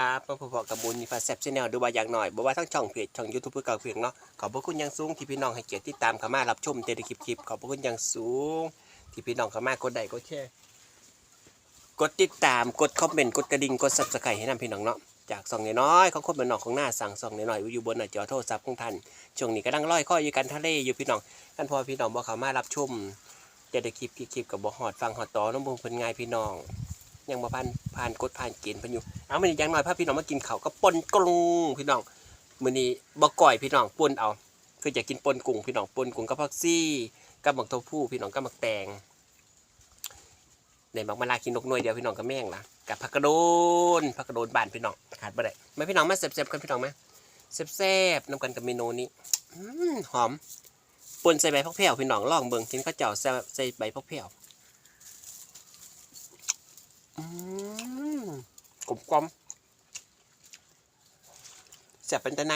ครับมาพบกับบุญมีฟาแซบชแนลดูว่าอย่างหน่อยบอกว่าทั้งช่องเพจช่องยูทูบเพื่อเก่าเพียงเนาะขอบพระคุณอยังสูงที่พี่น้องให้เกียรติติดตามเข้ามารับชมเจดีคลิปคลิปขอบพระคุณอยังสูง ที่พี่น้องเข้ามากดไลค์กดแชร์กดติดตามกดคอมเมนต์กดกระดิ่งกดซับสไครต์ให้นำพี่น้องเนาะจากซองน้อยๆของคนเป็นนอกของหน้าสั่งซองน้อยๆอยู่บนหน้าจอโทรศัพท์ของท่านช่วงนี้กำลังลอยข้ออยู่กันทะเลอยู่พี่น้องท่านพอพี่น้องบอกเขามารับชมเจดีคลิปคลิปกับบ่ฮอดฟังฮอดต่อน้องบุญเพิ่นง่ายพี่น้อง ยังมาผ่านผ่านกดผ่านเกณฑ์พิ่นอยู่เอามันย่างน้อยพาพี่น้องมากินเขาก็ปนกรุงพี่น้องมื้อนี้บ่ก่อยพี่น้องปนเอาคืออยากกินปนกุ้งพี่น้องปนกุ้งกับผักซี่กับหมักเต้าหู้พี่น้องกับหมักแตงในหมักมะลากินนกน่วยเดียวพี่น้องกับแม่งนะกับผักกระโดนผักกระโดนบานพี่น้องขาดบ่ได้มาพี่น้องมาเซฟๆกันพี่น้องไหมเซฟๆนำกันกับเมนูนี้อืหอมปนใส่ใบพักแผ่วพี่น้องลองเบิ่งกินข้าวเจ้าใส่ใส่ใบพักแผ่ว อืม กลมกลมแสบเป็นตะไน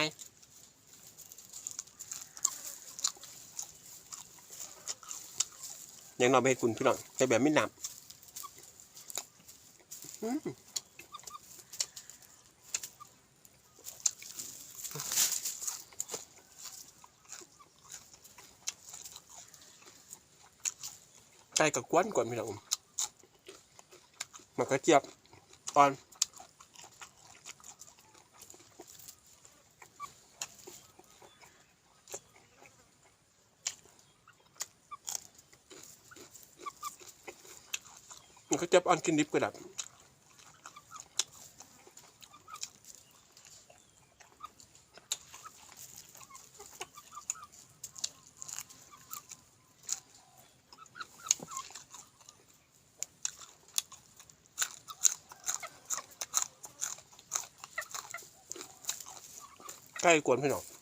ยังนอนไปให้คุณพี่น้องแต่แบบไม่หนับอืมใกล้กับกวนก่อนพี่น้องมันก็เจี๊ยบตอน มันก็เจี๊ยบอ่อนกินดิบก็ได้ใกล้กวนพี่น้อง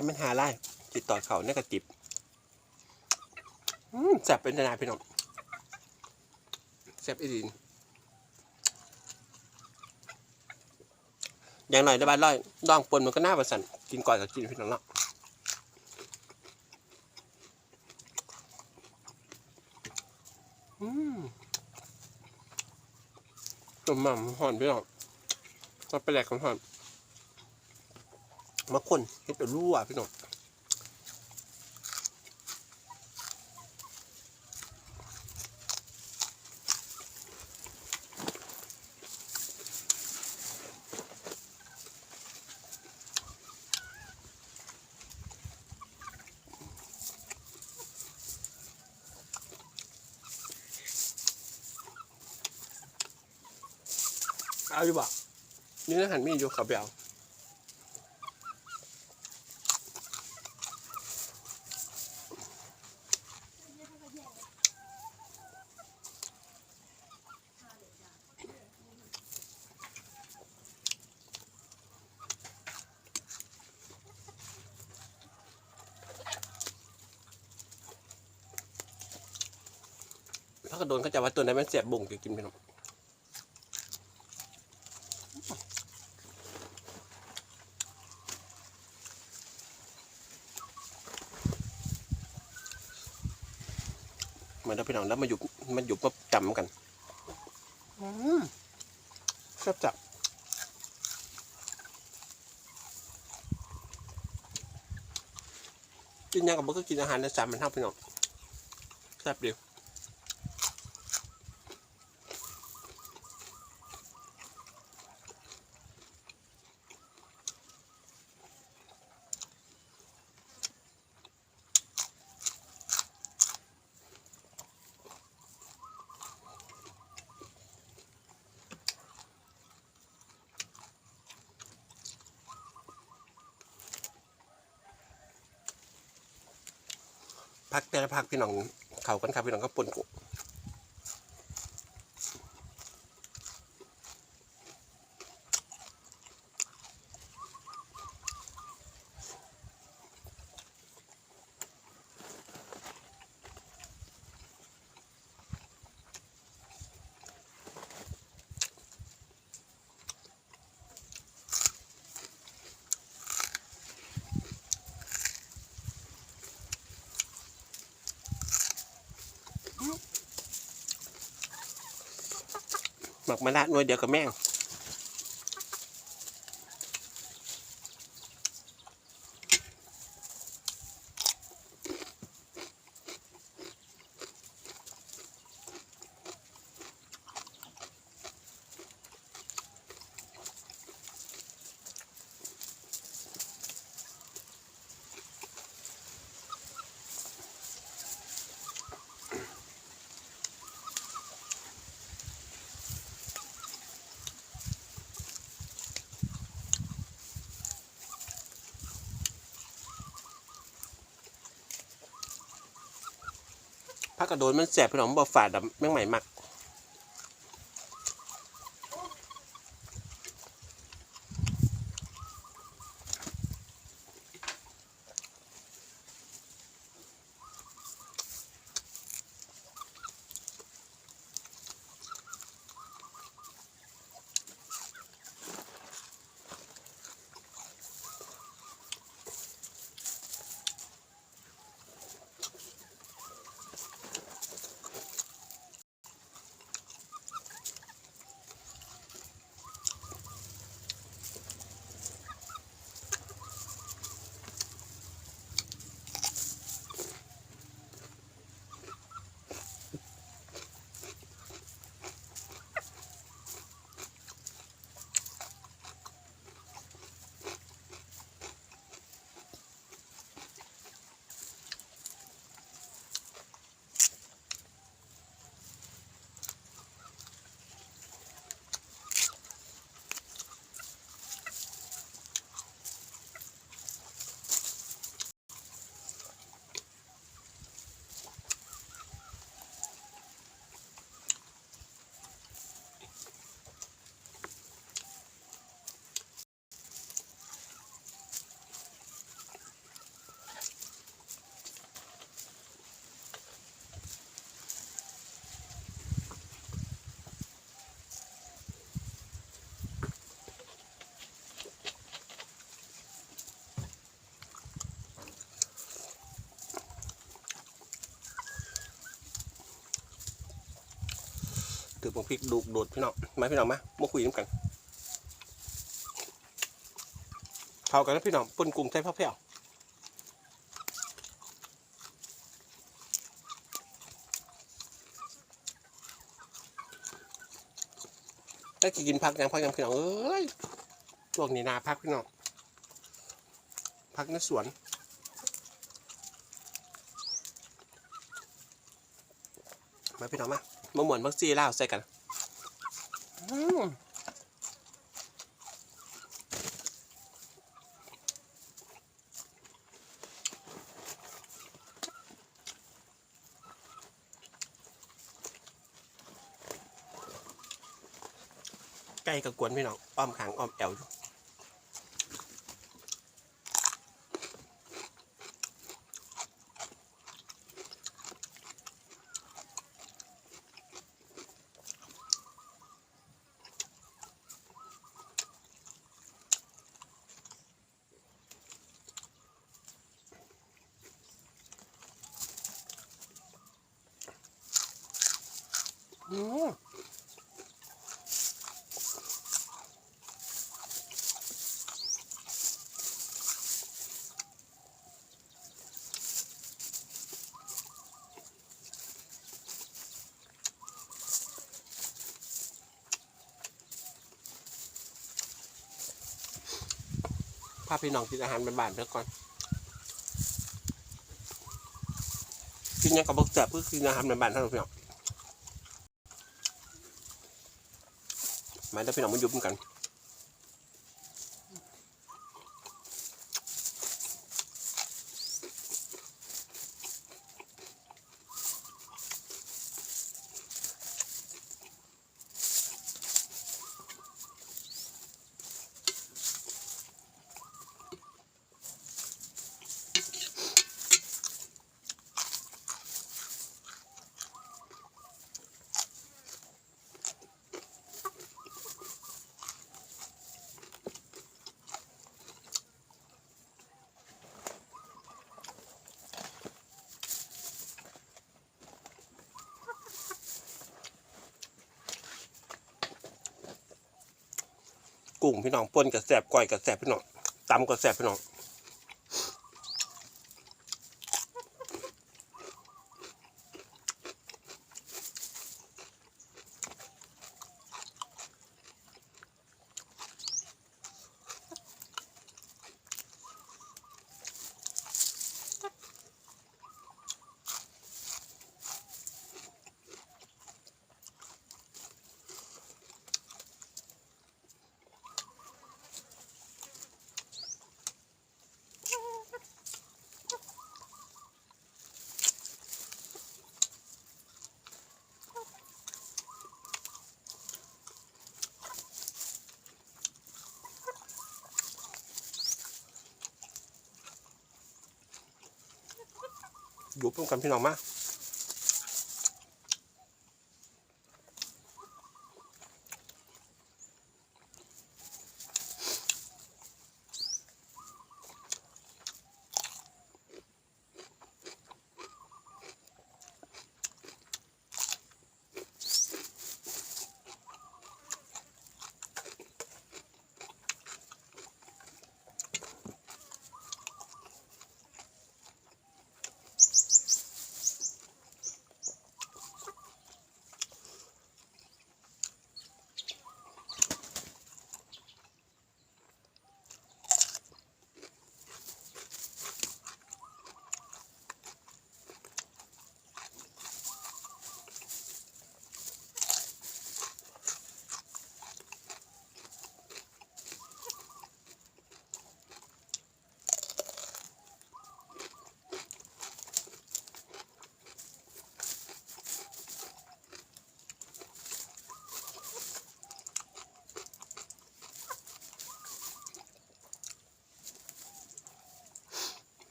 กมันหาไล่ติดต่อเขาเนี่ยกระติบอืมแสบเป็นนายพี่น้องแสบอีดินอย่างหน่อยได้บ้านร้อยดองปนมันก็น่าประสันกินก่อนกับกินพี่น้องเนาะอืมต้มหม่ำหอนพี่น้องมาไปแหลกของห่อน มาคนเฮ็ดเอารั่วพี่น้องเอาอยู่บ่นี่นะหันมีอยู่ขับเอา ถ้ากระโดนเขาจะว่าตัวไหนมันเสียบบุ่งจะกินไปหรอกมือนเราพี่น้องแล้วมาอยู่มาอยู่มาจำกันแซ่บจับกินยังกับเบก็กินอาหารในสามมันเท่าพี่น้องแซ่บเดียว พักแต่ละพักพี่น้องเขากันครับพี่น้องก็ปนกุ หมักมาละนวยเดียวกับแม่ง พักกระโดนมันแสบพี่น้องมันบ่ฝาดแบบแม่งใหม่มัก ถือผงพริกดูกโดดพี่น้องมาพี่น้องมามาคุยกันเข้ากันแล้วพี่น้องปนกุ้งใส่ผ้าแผ่วได้กินพักยังพักยังพี่น้องเอ้ยช่วงนี้นาพักพี่น้องพักในสวนมาพี่น้องมา มาหมวนบักซี่ล่าวใส่กันอืมไก่กับกวนพี่น้องอ้อมขางอ้อมแอวอยู่อืมพาพี่น้องกินอาหารบ้านๆเดี๋ยวก่อน กินยังกับบกแสบเพื่อกินอาหารบ้านๆท่านพี่น้องมาแล้วพี่น้องมายุบกัน กุ้งพี่น้องป่นกับแสบก้อยกับแสบพี่น้องตำกับแสบพี่น้อง อยู่ร่วมกันพี่น้องมา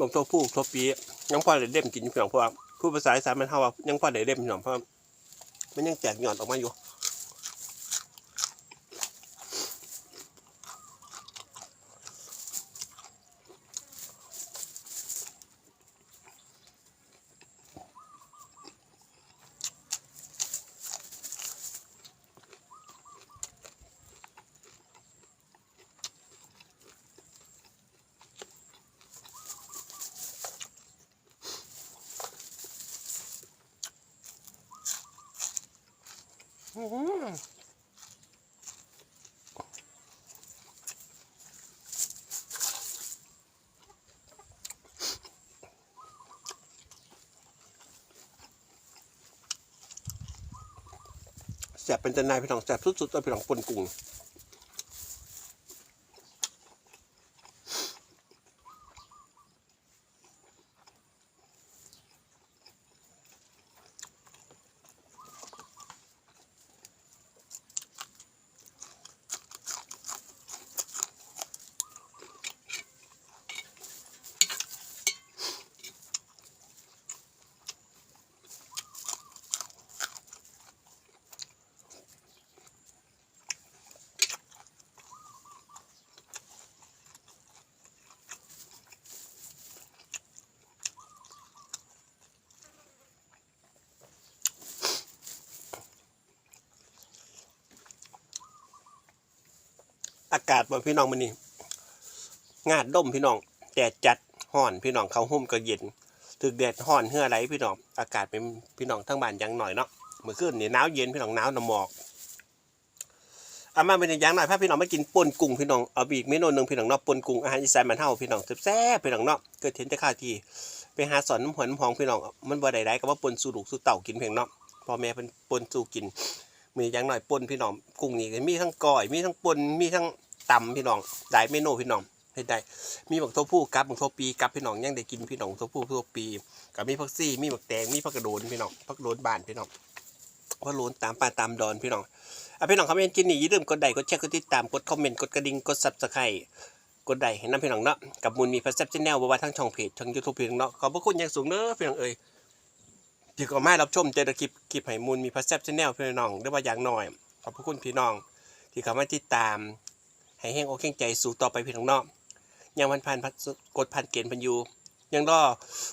บางตัวผู้ตัวปียังพอได้เล่มกินอยู่พี่น้องเพราะว่าผู้ภาษาสามันเท่าว่ายังพอได้เล่มพี่น้องเพราะว่ามันยังแตกหย่อนออกมาอยู่ แสบเป็นตะนายพี่น้องแสบสุดๆตัวพี่น้องปนกุ้งากาศบนพี่น้องมันนี่งาดด้มพี่น้องแดดจัดห่อนพี่น้องเขาห่มก็เย็นถึกแดดห่อนเฮืออะไรพี่น้องอากาศเป็นพี่น้องทั้งบ้านยังหน่อยเนาะเมื่อคืนนี่หนาวเย็นพี่น้องหนาวน้ำหมอกเอามาเป็นย่างหน่อยพาพี่น้องมากินป่นกุ้งพี่น้องเอาอีกเมนูหนึ่งพี่น้องเนาะป่นกุ้งอาหารอีสานมันเท่าพี่น้องแซ่บพี่น้องเนาะเกิดเห็นแต่ข้าวทีไปหาสอนน้ำหวนน้ำหองพี่น้องมันบ่ได้ได้ก็ว่าป่นสู่ลูกสู่เต่ากินเพียงเนาะพ่อแม่เป็นป่นสู่กินมีอย่างหน่อยป่นพี่น้องกุ้งนี่ก็มีทั้งก้อยมีทั้งป่นมีทั้ง ตำพี่น้องหลายเมนูพี่น้องเฮ็ดได้มีบักทั่วผู้กับบักทั่วปีกับพี่น้องยังได้กินพี่น้องทั่วผู้ทั่วปีกับมีผักซี่มีบักแตงมีผักกระโดนพี่น้องผักกระโดนบานพี่น้องผักระโดนตามป่าตามดอนพี่น้องอะพี่น้องคอมเมนต์กินนี่อย่าลืมกดไลค์กดแชร์กดติดตามกดคอมเมนต์กดกระดิ่งกดซับสไครต์กดไลค์ให้น้ำพี่น้องเนาะกับมูลมีพัสแซบชแนลบ่ว่าทั้งช่องเพจช่องยูทูบพี่น้องเนาะขอบพระคุณอย่างสูงเด้อพี่น้องเอ้ยที่ก็มารับชมเจอคลิปคลิปให้มูลมีพัสแซบชแนลพี่น้องหรือว่าอย่างน้อยขอบพระคุณพี่น้อง ที่เข้ามาติดตาม ให้แห้งอกแห้งใจสู่ต่อไปพี่น้องเนาะยังพันพันกดพันเกณฑ์พันอยูยังรอ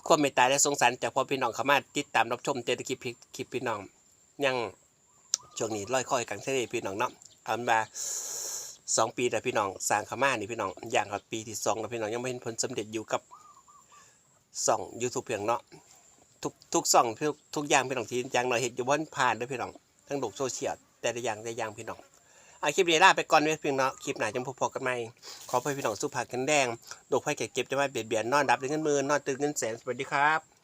ความเมตตาและสงสารจากพ่อพี่น้องเขามาติดตามรับชมเจอคลิปคลิปพี่น้อง ยังช่วงนี้ร้อยคอยกังเทเลพี่น้องเนาะเอาเป็นว่าสองปีแต่พี่น้องสร้างขามานี่พี่น้องอย่างกับปีที่สองแล้วพี่น้องยังไม่เห็นผลสำเร็จอยู่กับสองยูทูบเพียงเนาะทุกทุกสองทุกทุกอย่างพี่น้องที่อย่างเราเห็นอยู่บนผ่านด้วยพี่น้องทั้งโลกโซเชียลแต่ละอย่างแต่ละอย่างพี่น้อง เอาคลิปนี้ลาไปก่อนเว้เพียงเนาะคลิปหนาจะพบกันใหม่ขอให้พี่น้องสุภาพกันแดงโรคภัยแก่เก็บจะไม่เบียดเบียนนอนดับด้วยเงินมือนอนตื่นเงินแสนสวัสดีครับ